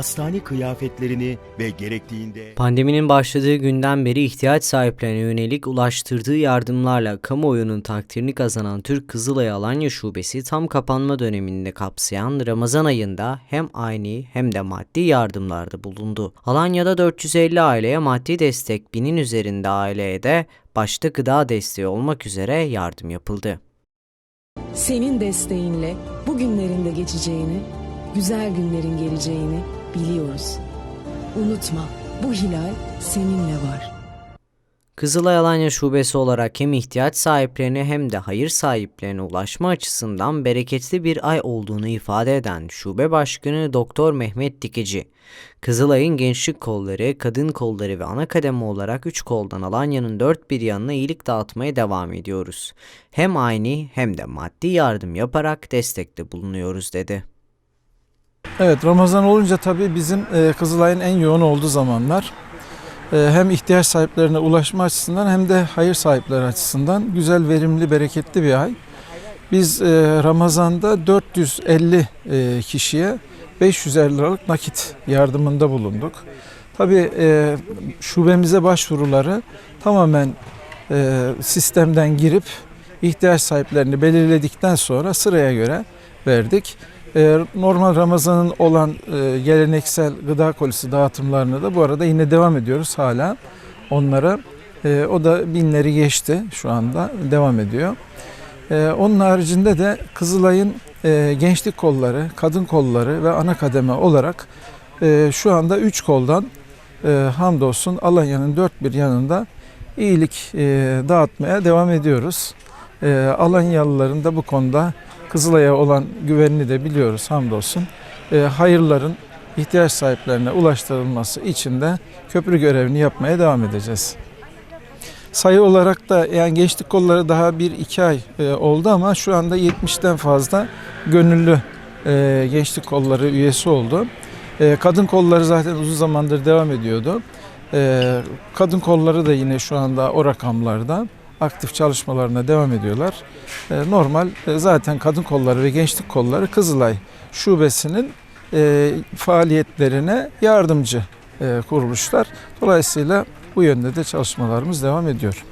hastane kıyafetlerini ve gerektiğinde Pandeminin başladığı günden beri ihtiyaç sahiplerine yönelik ulaştırdığı yardımlarla kamuoyunun takdirini kazanan Türk Kızılay Alanya Şubesi tam kapanma döneminde kapsayan Ramazan ayında hem aynı hem de maddi yardımlarda bulundu. Alanya'da 450 aileye maddi destek, binin üzerinde aileye de başta gıda desteği olmak üzere yardım yapıldı. Senin desteğinle bu günlerin de geçeceğini, güzel günlerin geleceğini biliyoruz. Unutma, bu hilal seninle var. Kızılay Alanya Şubesi olarak hem ihtiyaç sahiplerine hem de hayır sahiplerine ulaşma açısından bereketli bir ay olduğunu ifade eden Şube Başkanı Doktor Mehmet Dikici, Kızılay'ın gençlik kolları, kadın kolları ve ana kademe olarak 3 koldan Alanya'nın dört bir yanına iyilik dağıtmaya devam ediyoruz. Hem aynı hem de maddi yardım yaparak destekte bulunuyoruz dedi. Evet Ramazan olunca tabii bizim e, Kızılay'ın en yoğun olduğu zamanlar. E, hem ihtiyaç sahiplerine ulaşma açısından hem de hayır sahipleri açısından güzel, verimli, bereketli bir ay. Biz e, Ramazan'da 450 e, kişiye 550 liralık nakit yardımında bulunduk. Tabii şubemize başvuruları tamamen sistemden girip ihtiyaç sahiplerini belirledikten sonra sıraya göre verdik. Ee, Normal Ramazan'ın olan e, geleneksel gıda kolisi dağıtımlarını da bu arada yine devam ediyoruz hala onlara. E, O da binleri geçti şu anda devam ediyor. E, Onun haricinde de Kızılay'ın e, gençlik kolları, kadın kolları ve ana kademe olarak e, şu anda 3 koldan hamdolsun Alanya'nın dört bir yanında iyilik dağıtmaya devam ediyoruz. Alanyalıların da bu konuda Kızılay'a olan güvenini de biliyoruz hamdolsun. E, hayırların ihtiyaç sahiplerine ulaştırılması için de köprü görevini yapmaya devam edeceğiz. Sayı olarak da yani gençlik kolları daha 1-2 ay e, oldu ama şu anda 70'ten fazla gönüllü e, gençlik kolları üyesi oldu. E, kadın kolları zaten uzun zamandır devam ediyordu. E, kadın kolları da yine şu anda o rakamlarda aktif çalışmalarına devam ediyorlar. E, normal e, zaten kadın kolları ve gençlik kolları Kızılay Şubesi'nin e, faaliyetlerine yardımcı e, kuruluşlar. Dolayısıyla bu yönde de çalışmalarımız devam ediyor.